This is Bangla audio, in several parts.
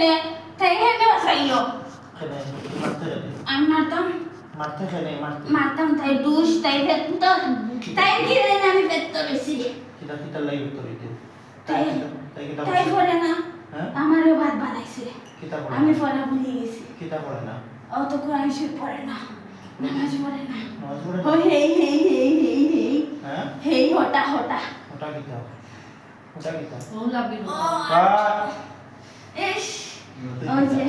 খেলে তাই হেনে বাসাইলো আমি মারতাম। মারতে খেলে মারতে। মারতাম তাই দুষ তাই ভেতর তাই কি রে না আমি ভেতর বেশি কিতা কিতা লাগি উত্তর দিতে তাই তাই পরে না। হ্যাঁ? আমারও ভাত বানাইছে। পড়ে আমি? পড়া ভুলে গেছি। কিতা পড়ে না? অত কোরআন শরীফ পড়ে না। নামাজ পড়ে না। নামাজ পড়ে ও হেই হেই হেই হেই হেই। হ্যাঁ? হেই হটা হটা। ওটা কিতা? ওলা বিন ও কাট ইস। ওই যে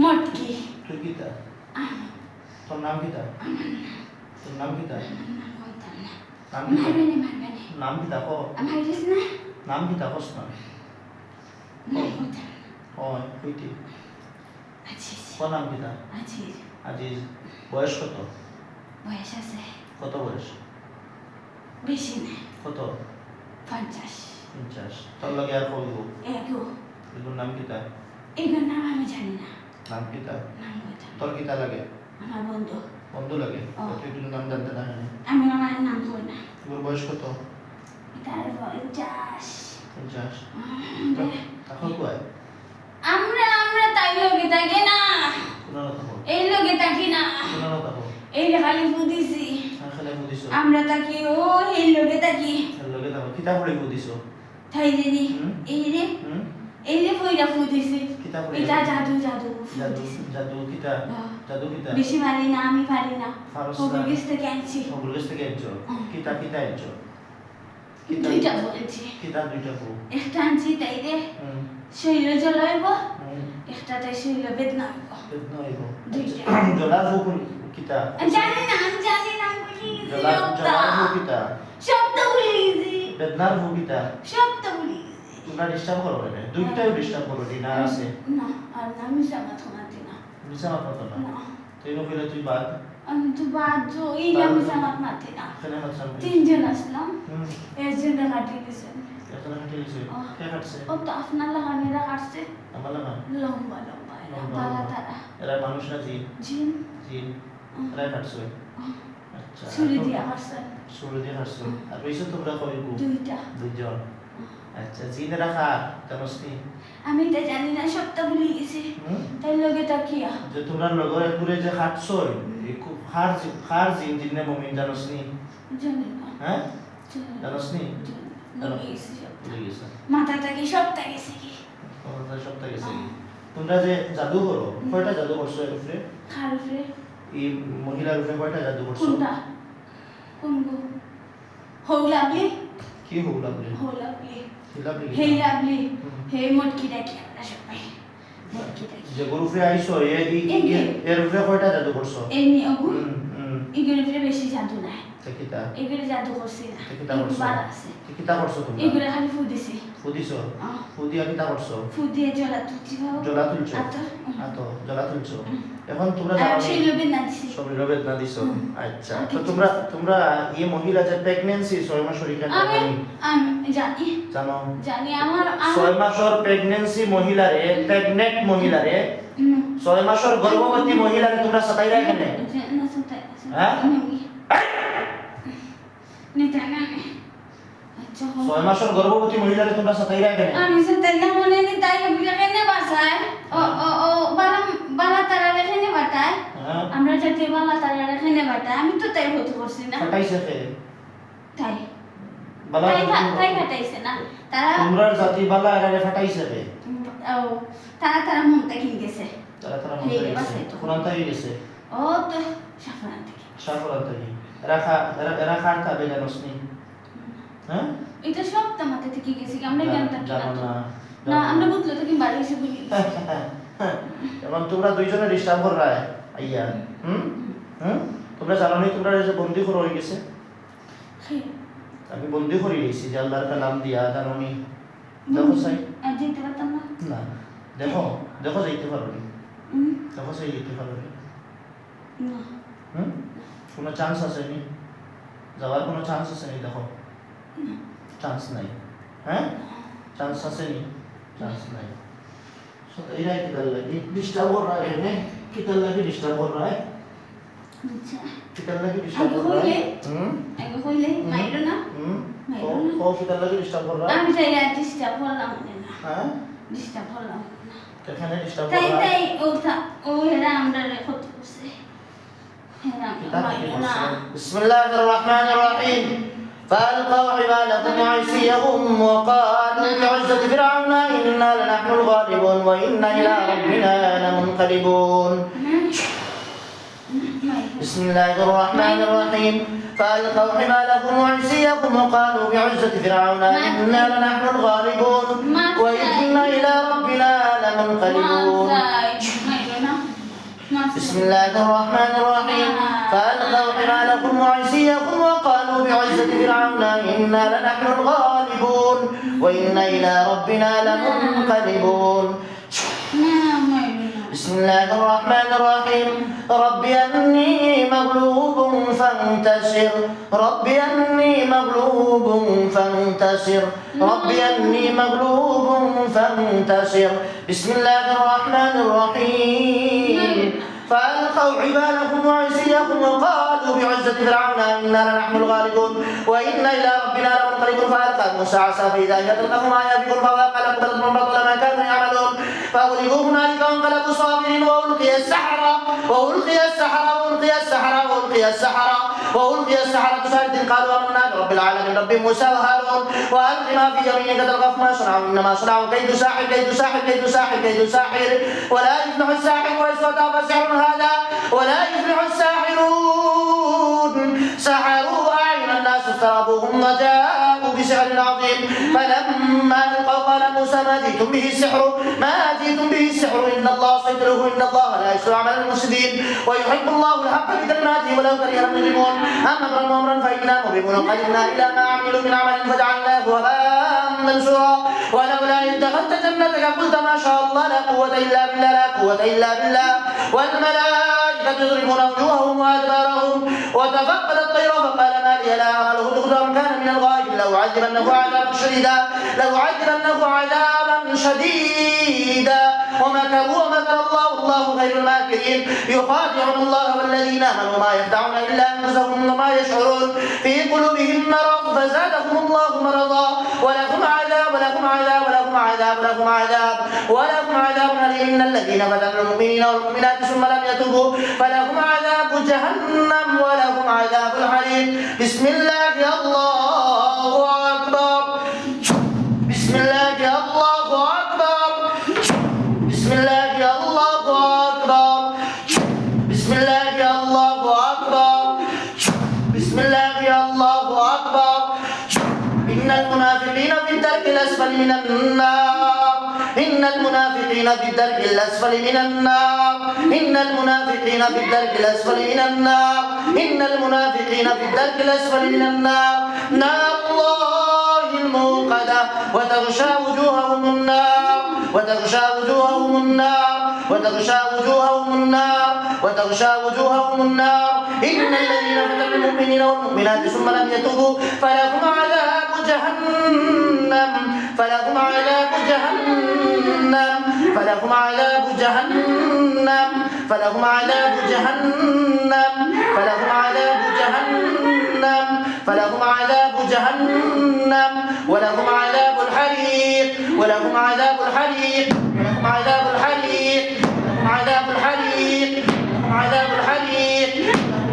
মটকি। তুই কিতা তোর নাম কিতা তোর নাম কিতা নাম না। নাম কিতা নাম কিতা ক? আমার হাইরিস না? নাম কিতা কস না। নাম কিতা আছিস আজিজ। বয়স কত? বয়স আছে। কত বয়স? বেশি না। কত? পঞ্চাশ। পঞ্চাশ। তোর লগে আর কইব? এগো। এগুলোর নাম কিতা এগুলোর নাম আমি জানি না। নাম নাম হইতাম তোর কিতা লাগে? আমার বন্ধু। বন্ধু লাগে? তুই এগুলোর নাম জানতে না জানি আমি আমার নাম কই না। তোর বয়স কত? তার পঞ্চাশ। পঞ্চাশ। এখন কয়? আমরা আমরা তাই লোকে থাকি না। এই লোকে থাকি না। এই খালি বুদিছি বুদিছ আমরা থাকি ও এই লোকে থাকি। লগে থাকো। কিতা পড়ে বুদিছ তাই দিদি এই রে এই রে ফইরা ফুদিছি। কিতা পড়ে এটা জাদু জাদু জাদু জাদু কিতা হ্যাঁ। জাদু কিতা বেশি পারি না আমি পারি না। গেছ থেকে আনছি। সবুর থেকে এনছো হুম। কিতা কিতা এনছো কিতা দুইটা বলছি। কিতা দুইটা কো একটা আনছি তাই রে শৈল জলাইব একটা তাই শৈল বেদনা হইব। বেদনা হইব। দুইটা। জলা ফুক কিতা জানি না আমি জানি না আমি ভুলে গেছি জলা জলা ফুক কিতা শব্দ গেছি। বেদনার ফুক শব্দ গেছি। তোমরা ডিস্টার্ব করো না দুইটাও ডিস্টার্ব করো দিন আর আছে। না আর না থমাতে না। মাত মাতো না? না। তুই নকইলে তুই বাদ। আমি তো বাদ এই আমি জামা মাতে না। তিনজন আসলাম। এর দিয়েছেন এখানে হাঁটে গেছে আহ। কে হাঁটছে? ও তো আপনার লাগানেরা কাটছে আমার লাগা লম্বা লম্বা এরা, তারা তারা। এরা মানুষ না জিন। জি আহ, এরাই হাঁটছে। আহ, আচ্ছা ছুরি দিয়ে কাটছে সুরে দিয়ে হাঁটছে। আর রইছে তোমরা কই দুইটা। দুইজন। আচ্ছা জিনে রাখা জানোস নি আমি তো জানি না সবটা ভুলে গেছি। তাই লগে তাকিয়া যে তোমরা লগরে ঘুরে যে হাঁটছো খুব হার জি- হার জিন জিনে মমিন জানোস জানি না। হ্যাঁ? জানি মাথা থেকে সবটা গেছে কি? সপ্তাহ গেছে কি? তোমরা যে জাদু করো কয়টা জাদু করছ এর উপরে? খার উপরে। এই মহিলার উপরে কয়টা জাদু করছ? কোনটা? কোন গো হৌ লাভলি কি হল লাগলে লাভলি হেই লাভলি হুম। হে মটকি ডাকি আমরা সবাই যে গরু উপরে আইছো এ এই- এই এর- উপরে কয়টা জাদু করছ? এই নি অগু হুম এগুলোর বেশি জাদু নাই। তা এগুলো জাদু করছি না। কিতা এগুলো করছ ঠিকই তা করছ তুমি এগুলো খালি ফুল দিছি ফুদিছো আহ, ফুদিয়া কিতা করছ ফু জলা তুলছি জলা তুলছো আতো জলা তুলছো এখন তোমরা সেই নি? দিছি শরীর বেদনা দিছো আচ্ছা তো তোমরা তোমরা এই মহিলা যে প্রেগন্যান্সি ছয় মাস শরীর আমি আমি জানি জানো জানি আমার ছয় মাসের প্রেগন্যান্সি মহিলারে প্রেগনেন্ট মহিলারে হুম। ছয় মাসের গর্ভবতী মহিলারে তোমরা সাতাই রাখেনে হ্যাঁ? নিতে না আচ্ছা। ছয় মাসের গর্ভবতী মহিলারে তোমরা সাতাই রাখেনে আমি না মনে নি তাই কেনে বাসায় ও ও ও বালা বালা তারা রেখে বাটায়? হ্যাঁ আমরা যাতে বালা তারা রেখে বাটায়? আমি তো তাই হতে করছি না। ফাটাইছে কে তাই। বালা তাই তাই ফাটাইছে না। তারা তোমরার জাতি বালা এরারে ফাটাইছে কে ও তারা তারা মনটা কিনে গেছে। তারা তারা মনে বাসায় গেছে। কোরআন তাই গেছে। ও তো সাফরান থেকে শাহপুরান তাই এরা খা এরা এরা খার খাবে জানোস নি হ্যাঁ? এটা সব তো মাথা থেকে গেছে আমরা জ্ঞান থাকি না আমরা বুঝলো তো কি বাড়ি এসে বলি এবং তোমরা দুইজনে ডিস্টার্ব কর রায় আইয়া। হুম? হুম? তোমরা জানো নি তোমরা যে বন্দি করে হয়ে গেছে? আমি বন্দি করে গেছি যে আল্লাহর কালাম দিয়া জানো নি? দেখো সাই। না? দেখো দেখো যাইতে পারো নি। দেখো সাই যেতে পারো নি। হুম? কোনো চান্স আছে নি? যাওয়ার কোনো চান্স আছে নি? দেখো। চান্স নাই। হ্যাঁ? চান্স আছে নি চান্স নাই। সো এরাই কিতার লাগি? ডিস্টার্ব কর রায় এনে কিতার লাগি ডিস্টার্ব কর রায়? আচ্ছা। কিতার লাগি ডিস্টার্ব কর রায় হইলে? হুম? আগে কইলে মাইরো না? হুম? ও কিতার লাগি ডিস্টার্ব কর রায়? আমি তাই ডিস্টার্ব করলাম না। হ্যাঁ? ডিস্টার্ব করলাম না। এখানে ডিস্টার্ব তাই করা তাই ও থা- ও আমরা করছে। فألقوا عبادهم وعصيهم وقالوا للعزة فرعون إنا لنحن الغالبون وإنا إلى ربنا لمنقلبون. بسم الله الرحمن الرحيم. فألقوا حبالهم وعصيهم وقالوا بعزة فرعون إنا لنحن الغالبون وإنا إلى ربنا لمنقلبون. بسم الله الرحمن الرحيم. فألقوا حبالهم وعصيهم وقالوا قالوا بعزة فرعون إنا لنحن الغالبون وإنا إلى ربنا لمنقلبون. نعم بسم الله الرحمن الرحيم. رب أني مغلوب فانتصر رب أني مغلوب فانتصر رب أني مغلوب فانتصر بسم الله الرحمن الرحيم. نعم. فألقوا حبالهم وعصيهم وقالوا بعزة فرعون إنا لنحن الغالبون وإنا إلى ربنا لمنقلبون. فألقى موسى عصا فإذا هي تلقف ما يأفكون فذاق لقبة من بطل ما كانوا يعملون. فأغلبوا هنالك وانقلبوا صاغرين وألقي السحرة وألقي السحرة وألقي السحرة وألقي السحرة. وألقي السحرة ساجدين قالوا آمنا برب العالمين رب موسى وهارون. وألق ما في يمينك تلقف ما صنعوا إنما صنعوا كيد ساحر كيد ساحر كيد ساحر كيد ساحر. ولا يفلح الساحر ويسوى فسحر هذا ولا يفلح الساحرون. سحروا استرابوهم وجاءوا بسحر عظيم. فلما ألقوا قال موسى ما جئتم به السحر؟ ما جئتم به السحر؟ إن الله سيطره إن الله لا يسوى عمل المفسدين. ويحب الله الحق بكلماته ولو كره المجرمون أما أمرا أمرا فإنا مبرمون قدمنا إلى ما عملوا من عمل فجعلناه هباء منثورا. ولولا إذ دخلت جنتك قلت ما شاء الله لا قوة إلا بالله لا قوة إلا بالله. والملائكة يضربون وجوههم وأدبارهم. وتفقد الطير فقال ما لي لا أرى الهدهد كان من الغائب. لأعذبنه عذابا شديدا لأعذبنه عذابا شديدا. ومكروا ومكر الله والله خير الماكرين. يخادعون الله والذين آمنوا ما يخدعون إلا أنفسهم وما يشعرون. في قلوبهم مرض فزادهم الله مرضا. ولهم عذاب ولهم عذاب ولهم عذاب ولهم عذاب. ولهم عذاب أليم. إن الذين فتنوا المؤمنين والمؤمنات ثم لم يتوبوا فلهم عذاب جهنم ولهم عذاب الحريق. بسم الله الله أكبر. المنافقين في الدرك الأسفل من النار. إن المنافقين في الدرك الأسفل من النار. إن المنافقين في الدرك الأسفل من النار. نار الله الموقدة. وتغشى وجوههم النار. وتغشى وجوههم النار. وتغشى وجوههم النار. وتغشى وجوههم النار. إن الذين فتنوا المؤمنين والمؤمنات ثم لم يتوبوا فلهم عذاب جهنم. فلهم عذاب جهنم فلهم عذاب جهنم فلهم عذاب جهنم فلهم عذاب جهنم فلهم عذاب جهنم ولهم عذاب الحريق ولهم عذاب الحريق ولهم عذاب الحريق ولهم عذاب الحريق ولهم عذاب الحريق.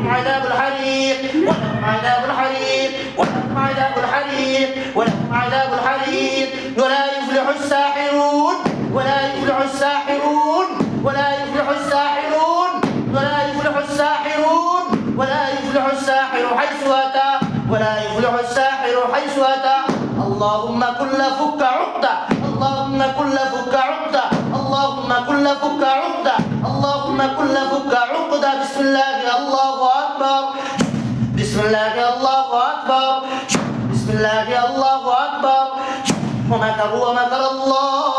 ولهم عذاب الحريق ولهم عذاب الحريق ولهم عذاب الحريق ولهم عذاب الحريق. ولا يفلح الساحرون ولا يفلح الساحرون ولا يفلح الساحرون ولا يفلح الساحرون ولا يفلح الساحر حيث أتى ولا يفلح الساحر حيث أتى. اللهم كل فك عقدة اللهم كل فك عقدة اللهم كل فك عقدة اللهم كل فك عقدة. بسم الله الله বিসমিল্লাহি আল্লাহু আকবার বিসমিল্লাহি আল্লাহু আকবার ওয়া মাকারু ওয়া মাকারাল্লাহ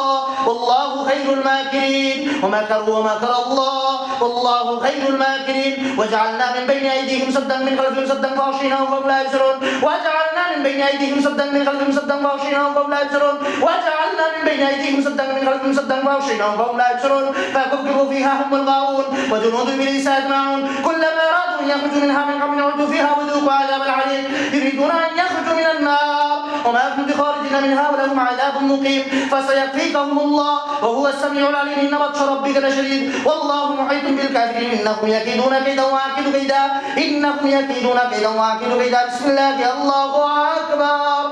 والله خير الماكرين. ومكروا ومكر الله. والله خير الماكرين. وجعلنا من بين أيديهم سدا من خلفهم سدا فأغشيناهم فهم لا يبصرون. وجعلنا من بين أيديهم سدا من خلفهم سدا فأغشيناهم فهم لا يبصرون. وجعلنا من بين أيديهم سدا من خلفهم سدا فأغشيناهم فهم لا يبصرون. فكبكبوا فيها هم الغاوون. وجنود إبليس أجمعون. كلما ارادوا أن يخرجوا منها من قبل عدوا فيها وذوقوا عذاب الحريق يريدون أن يخرجوا من النار. وما هم بخارجين منها ولهم عذاب مقيم فسيكفيكهم الله وهو السميع العليم إن بطش ربك لشديد والله محيط بالكافرين إنهم يكيدون كيدا وأكيد كيدا إنهم يكيدون كيدا وأكيد كيدا بسم الله الله أكبر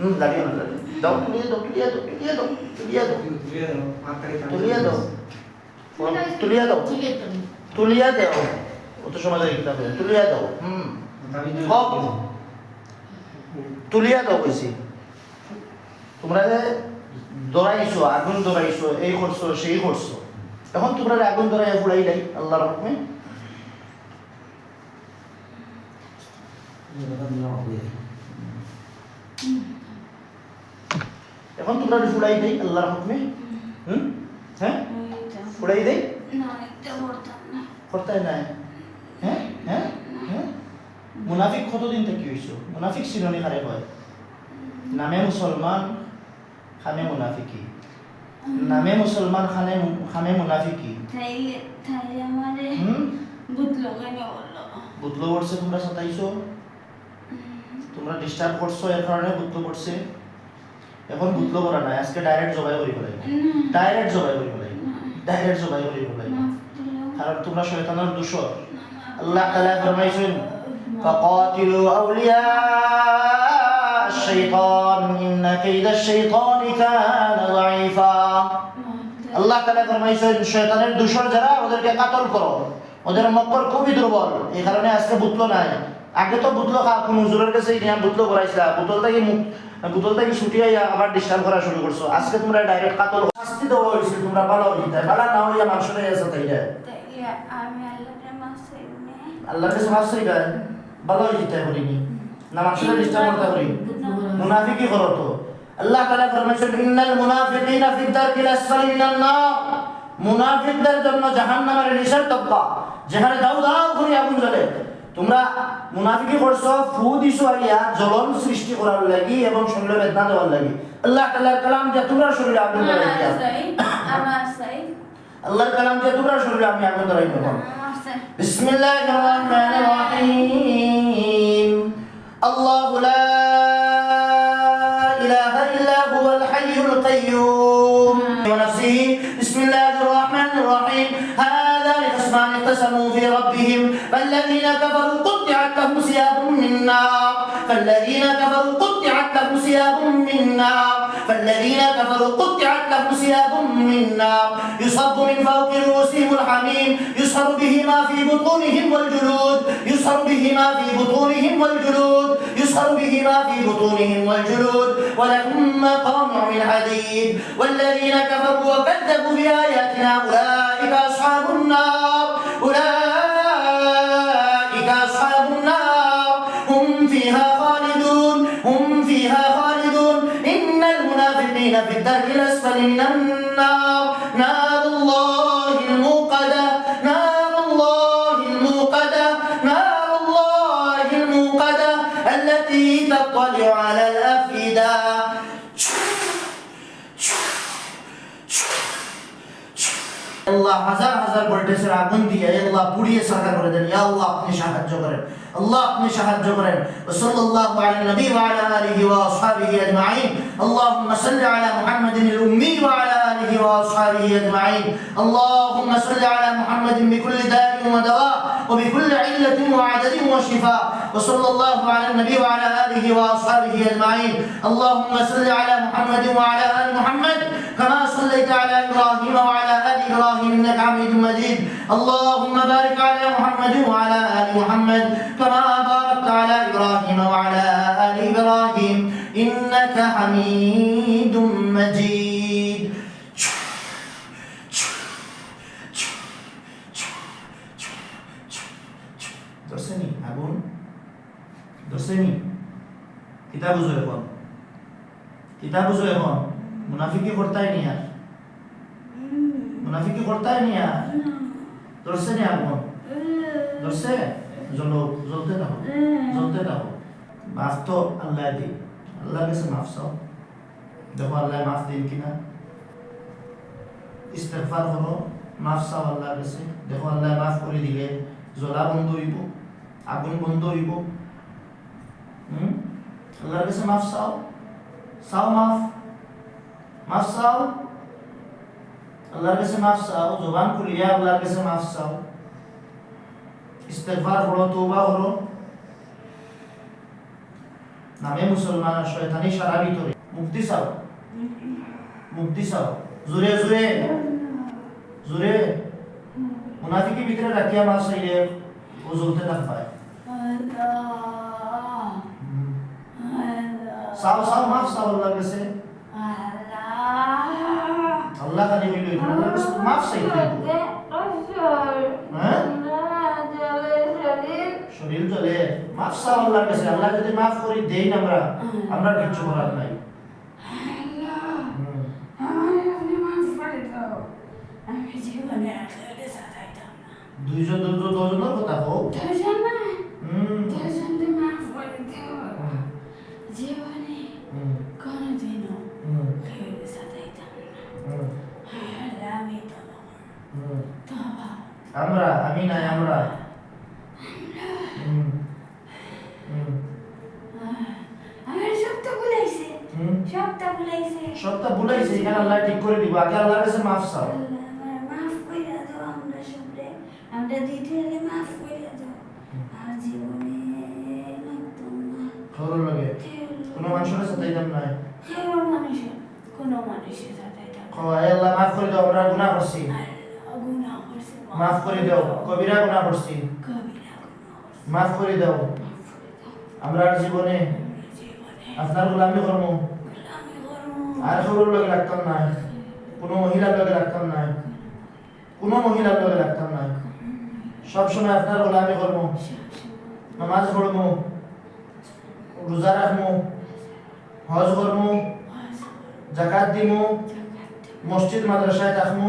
হুম দাঁড়িয়ে না দাঁড়িয়ে দাও তুলিয়ে দাও তুলিয়ে দাও তুলিয়ে দাও তুলিয়ে দাও তুলিয়ে দাও তুলিয়ে দাও তুলিয়ে দাও অত সময় লাগে কিতাবে? তুলিয়ে দাও। হুম। তুলিয়া দাও কইছি। তোমরা যে দৌড়াইছো আগুন দৌড়াইছো এই করছ সেই করছ এখন তোমরা আগুন দৌড়াইয়া ফুড়াই নাই আল্লাহর হুকুমে এখন তোমরা যে দেই আল্লাহর হুকুমে হুম? হ্যাঁ? ফুড়াই দেই? না এটা না। করতে হ্যাঁ মুনাফিক কতদিন থেকে হইছো? মুনাফিক চিরনি হারে হয়। নামে মুসলমান খামে মুনাফিকি। নামে মুসলমান খানে খামে মুনাফিকি। বুতলো পড়ছে তোমরা সতাইছো তোমরা ডিস্টার্ব করছ এর কারণে বুতলো পড়ছে। এখন বুতলো করা নাই আজকে ডাইরেক্ট জবাই করি ফেলাই। ডাইরেক্ট জবাই করি ফেলাই। ডাইরেক্ট জবাই করি ফেলাই। কারণ তোমরা শয়তানের দূষর। আল্লাহ তাআলা ফরমাইছেন فقاتلوا أولياء الشيطان إن كيد الشيطان كان ضعيفا আল্লাহ তাআলা ফরমাইছেন শয়তানের দূষর যারা ওদেরকে কাতল করো ওদের মক্কর খুবই দুর্বল এই কারণে আজকে বুতলো নাই আগে তো বুতলো খা কোন হুজুরের কাছে নিয়ে বুতলো করাইছিলা বুতল থেকে মুখ বুতল থেকে ছুটি আইয়া আবার ডিস্টার্ব করা শুরু করছো আজকে তোমরা ডাইরেক্ট কাতল শাস্তি দেওয়া হয়েছে তোমরা ভালো হইতে ভালো না হইয়া মাংস নিয়ে আসো তাই তাইলে আমি আল্লাহরে মাসে আল্লাহর কাছে মাফ চাইবা ভালো হইতে করিনি না। মাংসটা ডিস্টার্ব করতে করি মুনাফিকি করো তো। আল্লাহ তাআলা ফরমাইছেন ইন্নাল মুনাফিকিনা ফি দারকিল আসফালি মিনান নার। মুনাফিকদের জন্য জাহান্নামের নিচের তবকা যেখানে দাউ দাউ করে আগুন জ্বলে। তোমরা মুনাফিকি করছ ফু দিছো আইয়া জ্বলন সৃষ্টি করার লাগি এবং শরীরে বেদনা দেওয়ার লাগি। আল্লাহ তাআলার কালাম দিয়ে তোমরা শরীরে আগুন ধরাই দিয়া আমার সাই الله كلام جاتو راه شنو اللي عم يعملوا درايفهم بسم الله الرحمن الرحيم. الله لا إله إلا هو الحي القيوم. ونفسه. بسم الله الرحمن خصمان اقتسموا في ربهم فالذين كفروا قطعت لهم ثياب من نار فالذين كفروا قطعت لهم ثياب من نار فالذين كفروا قطعت لهم ثياب من نار. يصب من فوق رؤوسهم الحميم يصهر به ما في بطونهم والجلود يصهر به ما في بطونهم والجلود يصهر به ما في بطونهم والجلود. ولهم مقامع من حديد والذين كفروا وكذبوا بآياتنا أولئك أصحاب النار. أولئك أصحاب النار. هم فيها خالدون هم فيها خالدون. إن المنافقين في الدرك الأسفل من النار. نار الله الموقدة نار الله الموقدة نار الله الموقدة التي تطلع على الأفئدة. আল্লাহ হাজার হাজার ভোল্টেজের আগুন দিয়ে আল্লাহ পুড়িয়ে সাদা করে দেন ইয়া আল্লাহ আপনি সাহায্য করেন আল্লাহ আপনি সাহায্য করেন সাল্লাল্লাহু আলা নবী ওয়া আলা আলিহি ওয়া আসহাবিহি আজমাইন اللهم صل على محمد الأمي وعلى آله وأصحابه أجمعين اللهم صل على محمد بكل داء ودواء وبكل علة وعدد وشفاء وصلى الله على النبي وعلى آله وأصحابه أجمعين. اللهم صل على محمد وعلى آل محمد كما صليت على إبراهيم وعلى آل إبراهيم إنك حميد مجيد. اللهم بارك على محمد وعلى آل محمد كما باركت على إبراهيم وعلى آل إبراهيم إنك حميد مجيد. কিতা বুঝো এখন। কিতা বুঝো এখন। মুনাফিকি করতাই নি আর মুনাফিকি করতাই নি আর ধরছে নি আগুন ধরছে জ্বলো জ্বলতে থাকো। জ্বলতে থাকো। মাফ তো আল্লাহ দি আল্লাহর কাছে মাফ চাও। দেখো আল্লাহ মাফ দিন কিনা। ইস্তেগফার করো মাফ চাও আল্লাহর কাছে। দেখো আল্লাহ মাফ করে দিলে। জ্বলা বন্ধ হইব। আগুন বন্ধ হইব। আল্লাহর কাছে মাফ চাও চাও মাফ মাফ চাও আল্লাহর কাছে মাফ চাও জবান খুলিয়া আল্লাহর কাছে মাফ চাও ইস্তেগফার করো তওবা করো নামে মুসলমান শয়তানি সারা ভিতরে মুক্তি চাও মুক্তি চাও জোরে জোরে জোরে মুনাফিকি ভিতরে রাখিয়া মাছ চাইলে ও জ্বলতে থাকবায় চাও চাও মাফ চাও আল্লাহর কাছে। আল্লাহ। আল্লাহ কানে আল্লাহর কাছে মাফ হইব। হ্যাঁ? শরীর চলে মাফ চাও আল্লাহর কাছে। আল্লাহ যদি মাফ করি দেই না আমরা আমরা কিচ্ছু করার নাই। দুইজন দুজন দুজনের কথা হোক হুম। জীবনে কোনোদিনও হুম খেয়ে না আমি তবা আমরা আমি নাই আমরা সবটা ভুলাইছে এখানে আল্লাহ ঠিক করে দিব আগে আল্লাহর কাছে মাফ চাও মাফ কইরা দাও আমরা সবরে আমরা দ্বিতীয়লে মাফ কইরা দাও আর জীবনে লাগতাম না খবর লাগে কোনো মানুষের সাথে যাম নাই। কেউ মানুষের কোনো মানুষের সাথে এটা কয় আল্লাহ মাফ করে দাও আমরা গুনাহ করছি। গুনাহ করছে মাফ করে দাও কবিরা গুনাহ করছি। কবিরা মাফ করে দাও। আমরা জীবনে আপনার গোলামি করব আর খবর লগে রাখতাম না কোনো মহিলার লগে রাখতাম না কোনো মহিলার লগে রাখতাম না সবসময় আপনার গোলামি করব নামাজ পড়ব রোজা রাখব হজ করব জাকাত দিমু, মসজিদ, মাদ্রাসায় থাকব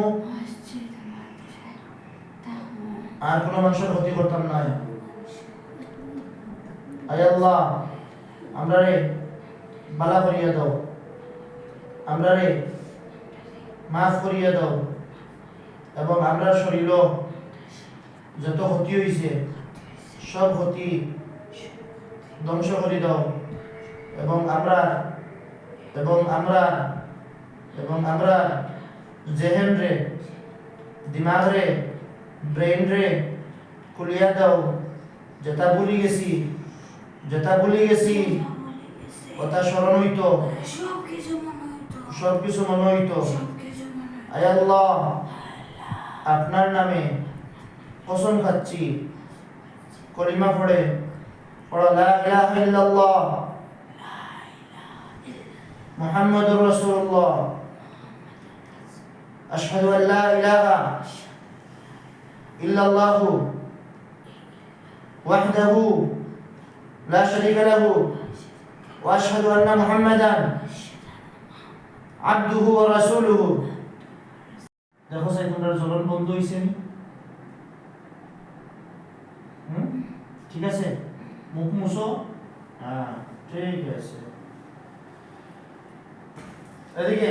আর কোনো মানুষের ক্ষতি করতাম না। আয় আল্লাহ, আমরা রে বালা করিয়া দাও। আমরা রে মাফ করিয়া দাও। এবং আমরা শরীর যত ক্ষতি হয়েছে সব ক্ষতি ধ্বংস করে দাও। এবং আমরা এবং আমরা এবং আমরা জেহেন রে দিমাগ রে ব্রেন রে খুলিয়া দাও। যেটা ভুলি গেছি যেটা ভুলি গেছি কথা স্মরণ হইতো। সব কিছু মনে হইতো। আল্লাহ আপনার নামে কসম খাচ্ছি। কলিমা পড়ে পড়ো লা ইলাহা ইল্লাল্লাহ মুহাম্মাদুর রাসূলুল্লাহ। আশহাদু আন লা ইলাহা ইল্লাল্লাহু ওয়াহদাহু লা শারীকা লাহু ওয়া আশহাদু আন্না মুহাম্মাদান আবদুহু ওয়া রাসূলুহু। দেখো সাই তোমরা জ্বলন বন্ধ হইছে নি? ঠিক আছে? মুখ মুছো? হ্যাঁ ঠিক আছে। এদিকে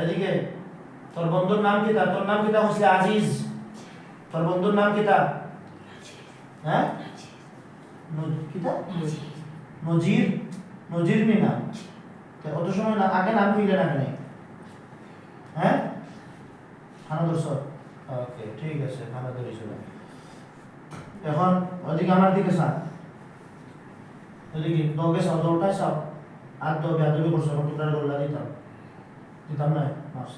এদিকে। তোর বন্ধুর নাম কিতা তোর নাম কিতা হচ্ছে আজিজ। তোর বন্ধুর নাম কিতা হ্যাঁ? কিতা নজির। নজির নি নাম। অত সময় না আগে নাম কইলে না কেন হ্যাঁ? খানা ধরছ? ওকে, ঠিক আছে খানা ধরেছিল এখন ওদিকে আমার দিকে চান ওদিকে দৌড়ে চাও দৌড়টাই চাও আর তো বেয়াদবি করছ, এখন তোমরা গোল্লা দিতাম দিতাম না মাফ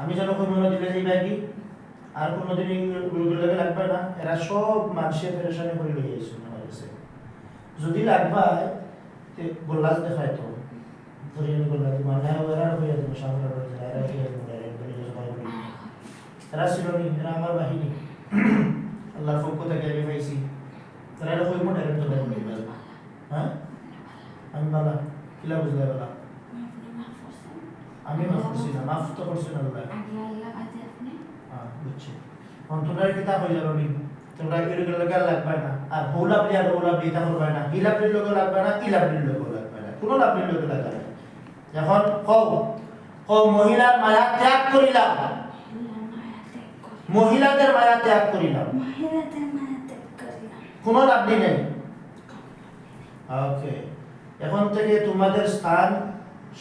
আমি যেন কই মনে দিলে যাইবা কি আর কোনোদিন লাগে লাগবে না। এরা সব মানুষের পেরেশানি করে লই আইছো আমার যদি লাগবায় তে গোল্লাজ দেখায় তো। ধরিয়ে গোল্লা দিব না এরা হইয়া দিব সামনে এরা হইয়া দিব এরা ধরে এরা ছিল নি, এরা আমার বাহিনী। আল্লাহর পক্ষ থেকে আমি পাইছি। তারা তো হ্যাঁ কিলা বুঝলে করছেন আমি মাফ করছি না মাফ তো করছি না আল্লাহ হ্যাঁ বুঝছি। এখন তোমরা কিতাব হয়ে যাব তোমরা এরকম লোকের লাগবে না? আর হৌলাপলি আর হৌলাপলি এটা করবে না। হিলাপলির লোক লাগবে না ইলাপলির লোক লাগবে না। কোনো লাপলির লোক লাগবে না। এখন কও কও মহিলার মায়া ত্যাগ করিলাম। আল্লাহ মায়া ত্যাগ করে মহিলাদের মায়া ত্যাগ করিলাম। মহিলাদের কোনো লাভলি নেই? ওকে। এখন থেকে তোমাদের স্থান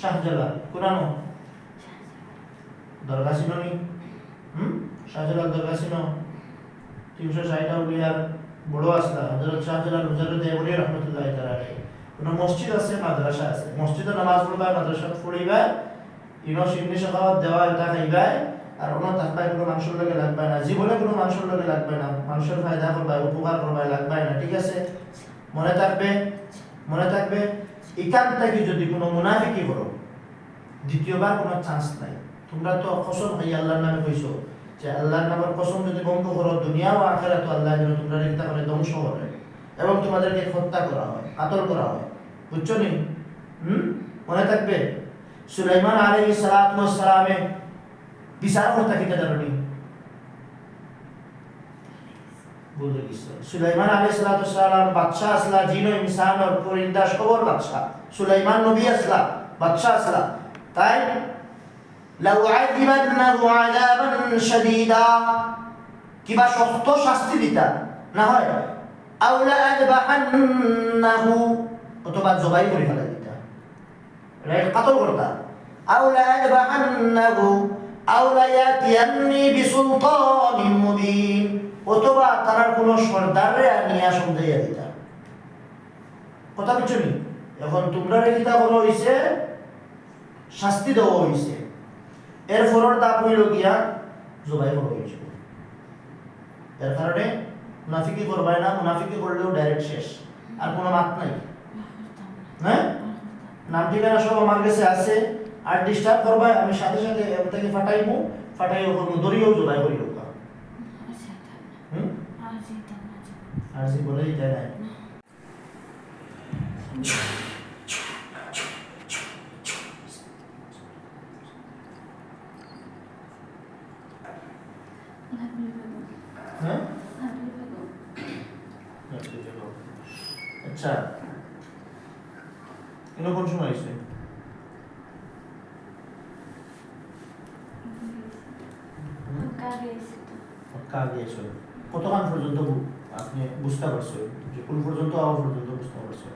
শাহজালাল কোরআনো হুম? শাহজালাল তিনশো বড় আসলা হজরত শাহজালাল রহমতুল্লাহ তাআলা কোনো মসজিদ আছে? মাদ্রাসা আছে। মসজিদে নামাজ পড়বা মাদ্রাসা পড়িবা, ইনো দেওয়া, এটা আর কোনো থাকবাই কোনো মানুষের লগে লাগবে না। জীবনে কোনো মানুষের লগে লাগবে না। মানুষের ফায়দা করবা উপকার করবা লাগবে না। ঠিক আছে? মনে থাকবে? মনে থাকবে, এখান থেকে যদি কোনো মুনাফিকি করো দ্বিতীয়বার কোনো চান্স নাই। তোমরা তো কসম খাই আল্লাহর নামে কইছো যে আল্লাহর নামের কসম যদি ভঙ্গ করো, দুনিয়া ও আখেরা তো আল্লাহ যেন তোমরা রিক্তা করে ধ্বংস করে এবং তোমাদেরকে হত্যা করা হয় কাতল করা হয়। বুঝছ নি? হুম? মনে থাকবে, সুলাইমান আলাইহি সালাতু সালামে বিচার করতে কিটা জানি বুঝে গেছে সুলাইমান আলাইহিস সালাতু সালাম বাদশা আসলা, জিন ইনসান আর পরিন্দা সবর বাদশা সুলাইমান নবী আসলা বাদশা আসলা। তাই লাউ আযিবান্নাহু আযাবান শাদীদা। কিবা শক্ত শাস্তি দিতা, না হয়? আও লা আযবাহান্নাহু, অথবা জবাই করে ফেলা দিতা। রাইট? কাতল করতা। আও লা আযবাহান্নাহু, আও লা ইয়াতিয়ান্নি বিসুলতানিন মুবিন। অথবা তারার কোনো সর্দারে নিয়ে সন্দেহিয়া দিতা। কথা বুঝছ নি? এখন তোমরা রেখিতা বলো হইছে, শাস্তি দেওয়া হইছে। এর ফরর দাপ হইল গিয়া জবাই করা হয়েছে এর কারণে মুনাফিকি করবাই না, মুনাফিকি করলেও ডাইরেক্ট শেষ। আর কোনো মাত নাই। হ্যাঁ? নাম ঠিকানা সব আমার কাছে আছে। আর ডিস্টার্ব করবাই আমি সাথে সাথে থেকে ফাটাইবো ফাটাইও করব দড়িও জবাই করি লোক হুম আর সে বলে দিতে নাই হ্যাঁ আচ্ছা এগুলো কোন সময় হয়েছে পক্কা আগে এসে কতক্ষণ পর্যন্ত বু- আপনি বুঝতে পারছেন যে কোন পর্যন্ত আওয়াজ পর্যন্ত বুঝতে পারছেন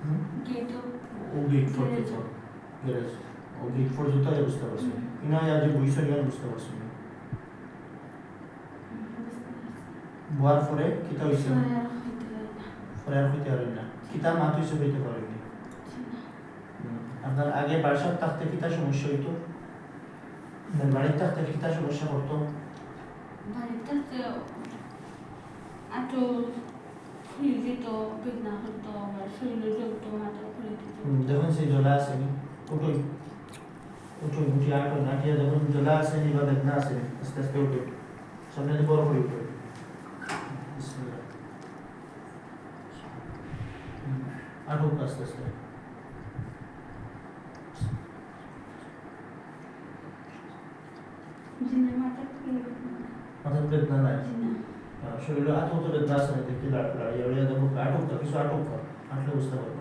হুম? ও গেট পর্যন্ত গ্যারেজ ও গেট পর্যন্ত আগে বুঝতে পারছেন ইনা আজ যে বইছেন ইয়ান বুঝতে পারছেন বুয়ার পরে কিতা হইছে? পরে আর হইতে পারেন না। কিতা মাত হইছে হইতে পারেননি হুম। আপনার আগে বাসার থাকতে কিতা সমস্যা হইতো? বাড়ির থাকতে কিতা সমস্যা করতো? আটো খুলে যেত বেদনা হতো আবার শরীরে জ্বলতো হাতে খুলে দিত হুম, দেখুন সেই জলা আসেনি উঠুন উঠুন উঠি আটুন আটিয়া দেখুন জলা আসেনি বা বেদনা আসেনি আস্তে আস্তে উঠুন সামনে দিয়ে বড় করে উঠুন বিসমিল্লাহ। হুম, আটুক আস্তে আস্তে জিনে মাথা খুলে মাথার বেদনা নাই জিনা আহ, শরীরে আটক তো বেদনা আসেনি দেখি লাড় লাড়িয়ে লাড়িয়ে দেখো আটক তো কিছু আটক কর আটলে বুঝতে পারবা